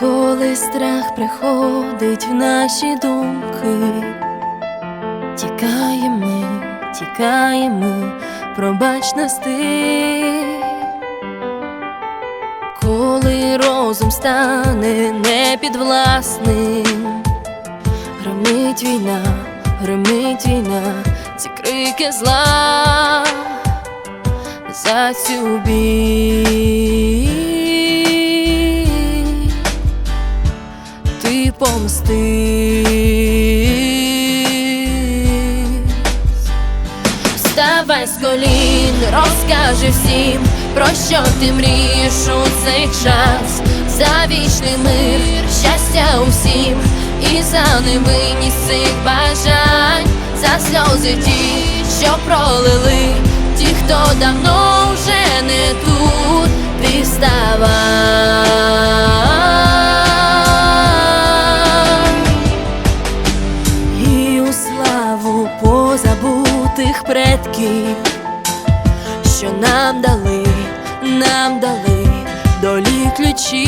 Коли страх приходить в наші думки, тікаємо, тікаємо, пробач нас ти. Коли розум стане непідвласним, гримить війна, гримить війна, ці крики зла за цю біль. Ти помстись. Вставай з колін, розкажи всім, про що ти мрієш у цей час, за вічний мир, щастя усім, і за невинність цих бажань, за сльози ті, що пролили, ті, хто давно вже не тут, ти вставай. Предків, що нам дали, нам дали долі ключі,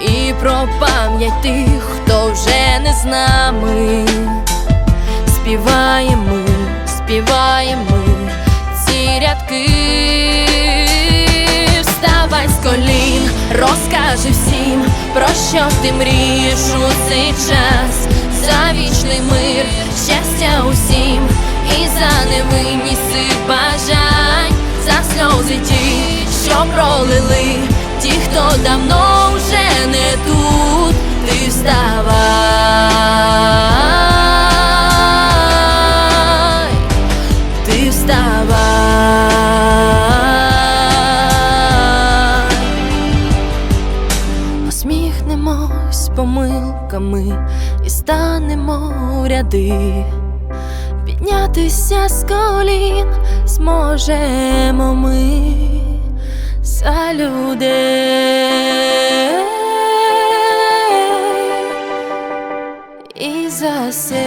і про пам'ять тих, хто вже не з нами, співаємо, співаємо ці рядки. Вставай з колін, розкажи всім, про що ти мрієш у цей час, за вічний мир, щастя усім, і за невинність бажань, за сльози ті, що пролили, ті, хто давно вже не тут, ти вставай, ти вставай. Посміхнемось помилками і станемо в ряди. Піднятися з колін зможемо ми за людей і за себе.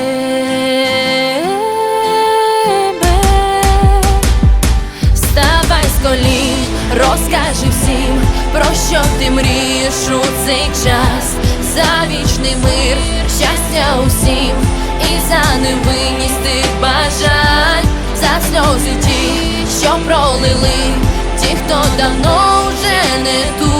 Вставай з колін, розкажи всім, про що ти мрієш у цей час, за вічний мир, щастя усім, і за невинність тих бажань, за сльози ті, що пролили, ті, хто давно вже не тут.